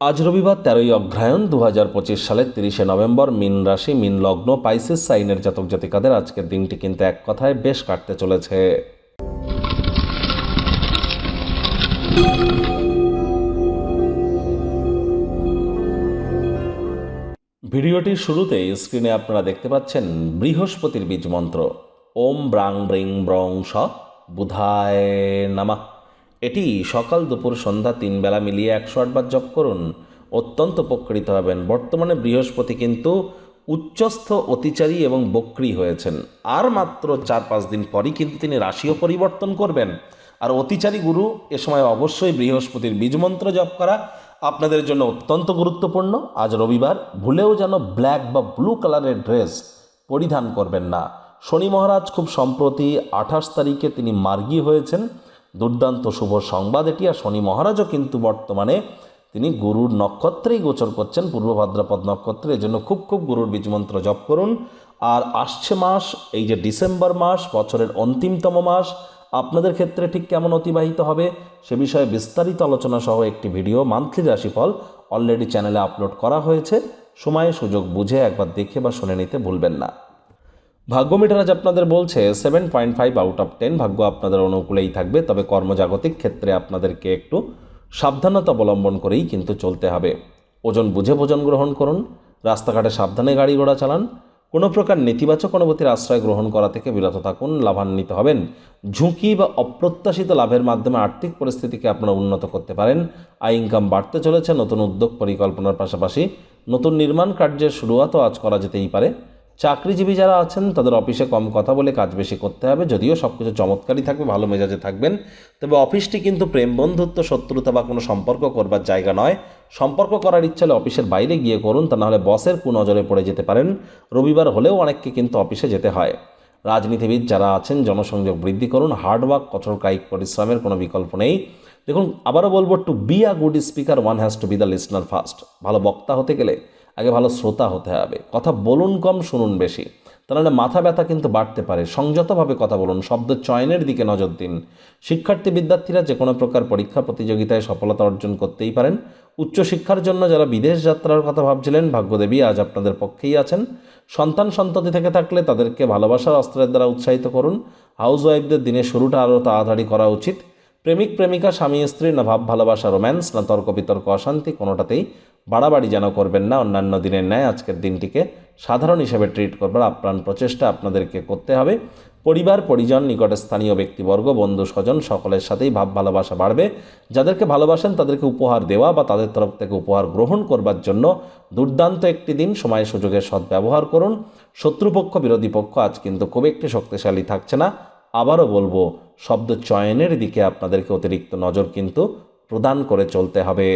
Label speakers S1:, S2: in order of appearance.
S1: আজ রবিবার তেরোই অগ্রহায়ণ দু হাজার পঁচিশ সালের তিরিশে নভেম্বর মিন রাশি, মিন লগ্ন, পাইসিস, সাইনের জাতক জাতিকাদের আজকের দিনটি কিন্তু এক কথায় বেশ কাটতে চলেছে। ভিডিওটির শুরুতে স্ক্রিনে আপনারা দেখতে পাচ্ছেন বৃহস্পতির বীজ মন্ত্র। ওম ব্রাং ব্রিং ব্রং স বুধায় নামা। এটি সকাল দুপুর সন্ধ্যা তিন বেলা মিলিয়ে একশো আটবার জপ করুন। অত্যন্ত উপকৃত হবেন। বর্তমানে বৃহস্পতি কিন্তু উচ্চস্থ অতিচারী এবং বক্রী হয়েছেন। আর মাত্র চার পাঁচ দিন পরই কিন্তু তিনি রাশিও পরিবর্তন করবেন। আর অতিচারী গুরু এ সময় অবশ্যই বৃহস্পতির বীজমন্ত্র জপ করা আপনাদের জন্য অত্যন্ত গুরুত্বপূর্ণ। আজ রবিবার ভুলেও যেন ব্ল্যাক বা ব্লু কালারের ড্রেস পরিধান করবেন না। শনি মহারাজ খুব সম্প্রতি আঠাশ তারিখে তিনি মার্গী হয়েছেন। দুর্দান্ত শুভ সংবাদ এটি। আর শনি মহারাজও কিন্তু বর্তমানে তিনি গুরুর নক্ষত্রেই গোচর করছেন, পূর্ব ভাদ্রপদ নক্ষত্রে। এই জন্য খুব খুব গুরুর বীজমন্ত্র জপ করুন। আর আসছে মাস, এই যে ডিসেম্বর মাস, বছরের অন্তিমতম মাস, আপনাদের ক্ষেত্রে ঠিক কেমন অতিবাহিত হবে সে বিষয়ে বিস্তারিত আলোচনা সহ একটি ভিডিও, মান্থলি রাশিফল অলরেডি চ্যানেলে আপলোড করা হয়েছে। সময় সুযোগ বুঝে একবার দেখে বা শুনে নিতে ভুলবেন না। ভাগ্য মিটার আজ আপনাদের বলছে seven point five out of ten ভাগ্য আপনাদের অনুকূলেই থাকবে, তবে কর্মজাগতিক ক্ষেত্রে আপনাদেরকে একটু সাবধানতা অবলম্বন করেই কিন্তু চলতে হবে। ওজন বুঝে ভোজন গ্রহণ করুন, রাস্তাঘাটে সাবধানে গাড়ি ঘোড়া চালান, কোনো প্রকার নেতিবাচক অনুভূতির আশ্রয় গ্রহণ করা থেকে বিরত থাকুন, লাভান্বিত হবেন। ঝুঁকি বা অপ্রত্যাশিত লাভের মাধ্যমে আর্থিক পরিস্থিতিকে আপনারা উন্নত করতে পারেন। আয় ইনকাম বাড়তে চলেছে, নতুন উদ্যোগ পরিকল্পনার পাশাপাশি নতুন নির্মাণ কার্যের শুরুয়াতও আজ করা যেতেই পারে। চাকরিজীবী যারা আছেন, তাদের অফিসে কম কথা বলে কাজ বেশি করতে হবে, যদিও সব কিছু চমৎকারই থাকবে, ভালো মেজাজে থাকবেন। তবে অফিসটি কিন্তু প্রেম, বন্ধুত্ব, শত্রুতা বা কোনো সম্পর্ক করবার জায়গা নয়। সম্পর্ক করার ইচ্ছা হলে অফিসের বাইরে গিয়ে করুন, তা নাহলে বসের কুনজরে পড়ে যেতে পারেন। রবিবার হলেও অনেককে কিন্তু অফিসে যেতে হয়। রাজনীতিবিদ যারা আছেন, জনসংযোগ বৃদ্ধি করুন হার্ডওয়ার্ক কঠোর কায়িক পরিশ্রমের কোনো বিকল্প নেই। দেখুন, আবারও বলব to be a good speaker one has to be the listener first ভালো বক্তা হতে গেলে আগে ভালো শ্রোতা হতে হবে। কথা বলুন কম, শুনুন বেশি। তাহলে মাথা ব্যথা কিন্তু বাড়তে পারে। সংযতভাবে কথা বলুন, শব্দ চয়নের দিকে নজর দিন। শিক্ষার্থী বিদ্যার্থীরা যে কোনো প্রকার পরীক্ষা প্রতিযোগিতায় সফলতা অর্জন করতেই পারেন। উচ্চশিক্ষার জন্য যারা বিদেশ যাত্রার কথা ভাবছিলেন, ভাগ্যদেবী আজ আপনাদের পক্ষেই আছেন। সন্তান সন্ততি থেকে থাকলে তাদেরকে ভালোবাসার অস্ত্রের দ্বারা উৎসাহিত করুন। হাউস ওয়াইফদের শুরুটা আরও তাড়াতাড়ি করা উচিত। প্রেমিক, প্রেমিকা, স্বামী, স্ত্রী, না ভাব, ভালোবাসা, রোম্যান্স, না তর্ক বিতর্ক, অশান্তি, কোনোটাতেই বাড়াবাড়ি যেন করবেন না, অন্যান্য দিনের ন্যায় আজকের দিনটিকে সাধারণ হিসেবে ট্রিট করবার আপ্রাণ প্রচেষ্টা আপনাদেরকে করতে হবে। পরিবার, পরিজন, নিকটে স্থানীয় ব্যক্তিবর্গ, বন্ধু, স্বজন সকলের সাথেই ভাব ভালোবাসা বাড়বে। যাদেরকে ভালোবাসেন তাদেরকে উপহার দেওয়া বা তাদের তরফ থেকে উপহার গ্রহণ করবার জন্য দুর্দান্ত একটি দিন। সময়, সুযোগের সদ্ব্যবহার করুন। শত্রুপক্ষ, বিরোধী পক্ষ আজ কিন্তু খুব একটি শক্তিশালী থাকছে না। আবারও বলব, শব্দ চয়নের দিকে আপনাদেরকে অতিরিক্ত নজর কিন্তু প্রদান করে চলতে হবে।